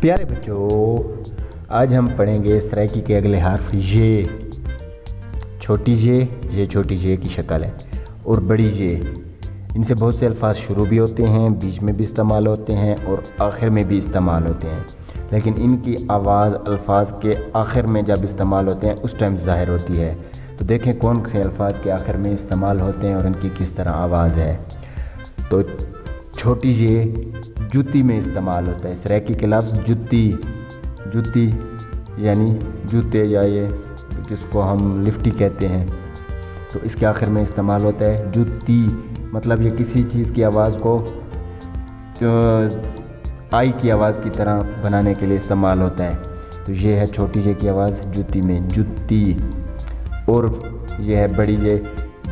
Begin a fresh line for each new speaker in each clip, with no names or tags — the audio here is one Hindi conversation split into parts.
प्यारे बच्चों, आज हम पढ़ेंगे सराइकी के अगले हर्फ, ये। छोटी जे, ये छोटी जे की शक्ल है, और बड़ी जे। इनसे बहुत से अल्फाज शुरू भी होते हैं, बीच में भी इस्तेमाल होते हैं, और आखिर में भी इस्तेमाल होते हैं। लेकिन इनकी आवाज़, अल्फाज के आखिर में जब इस्तेमाल होते हैं, उस टाइम ज़ाहिर होती है। तो देखें कौन से अल्फाज के आखिर में इस्तेमाल होते हैं और उनकी किस तरह आवाज़ है। तो छोटी ये जूती में इस्तेमाल होता है। सरेकी के लफ्ज़ जुत्ती जूती, यानी जूते या ये जिसको हम लिफ्टी कहते हैं। तो इसके आखिर में इस्तेमाल होता है जूती। मतलब ये किसी चीज़ की आवाज़ को आई की आवाज़ की तरह बनाने के लिए इस्तेमाल होता है। तो ये है छोटी जे की आवाज़ जूती में जुत्ती और ये है बड़ी जे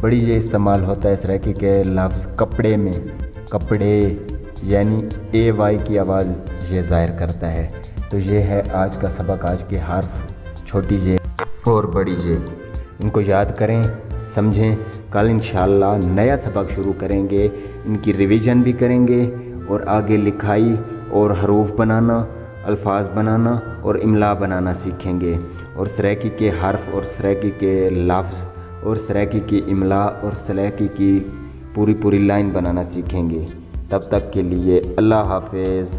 बड़ी जे इस्तेमाल होता है इस तरह के लफ्ज़ कपड़े में। कपड़े, यानी ए वाई की आवाज़ ये ज़ाहिर करता है। तो ये है आज का सबक, आज के हर्फ, छोटी जे और बड़ी जे इनको याद करें, समझें, कल इन नया सबक शुरू करेंगे, इनकी रिवीजन भी करेंगे, और आगे लिखाई और हरूफ बनाना, अल्फाज बनाना और इमला बनाना सीखेंगे। और सरेकी के हर्फ और सरेकी के लफ्ज़ और सरेकी की इमला और सरेकी की पूरी पूरी लाइन बनाना सीखेंगे। तब तक के लिए अल्लाह हाफिज़।